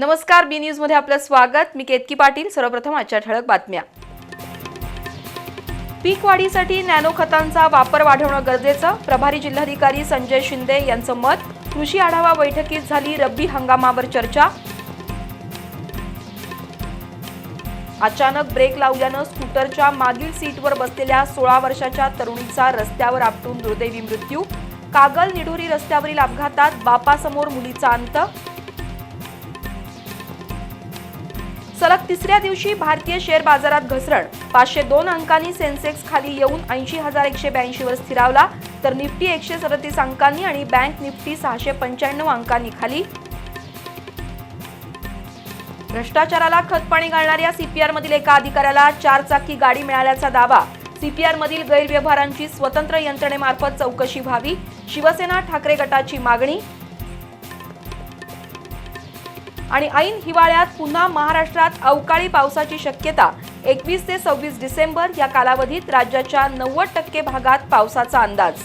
नमस्कार बी न्यूजमध्ये आपलं स्वागत. मी केतकी पाटील. सर्वप्रथम आजच्या ठळक बातम्या. पीक वाढीसाठी नॅनो खतांचा वापर वाढवणं गरजेचं. प्रभारी जिल्हाधिकारी संजय शिंदे यांचं मत. कृषी आढावा बैठकीत झाली रब्बी हंगामावर चर्चा. अचानक ब्रेक लावल्यानं स्कूटरच्या मागील सीटवर बसलेल्या सोळा वर्षाच्या तरुणीचा रस्त्यावर आपटून दुर्दैवी मृत्यू. कागल निढोरी रस्त्यावरील अपघातात बापासमोर मुलीचा अंत. सलग तिसऱ्या दिवशी भारतीय शेअर बाजारात घसरण. पाचशे दोन अंकांनी सेन्सेक्स खाली येऊन ऐंशी हजार एकशे ब्याऐंशी वर स्थिरावला. तर निफ्टी एकशे सदतीस अंकांनी आणि बँक निफ्टी सहाशे पंच्याण्णव अंकांनी खाली. भ्रष्टाचाराला खतपाणी घालणाऱ्या सीपीआर मधील एका अधिकाऱ्याला चार चाकी गाडी मिळाल्याचा दावा. सीपीआर मधील गैरव्यवहारांची स्वतंत्र यंत्रणेमार्फत चौकशी व्हावी. शिवसेना ठाकरे गटाची मागणी. आणि ऐन हिवाळ्यात पुन्हा महाराष्ट्रात अवकाळी पावसाची शक्यता. एकवीस ते सव्वीस डिसेंबर या कालावधीत राज्याच्या नव्वद टक्के भागात पावसाचा अंदाज.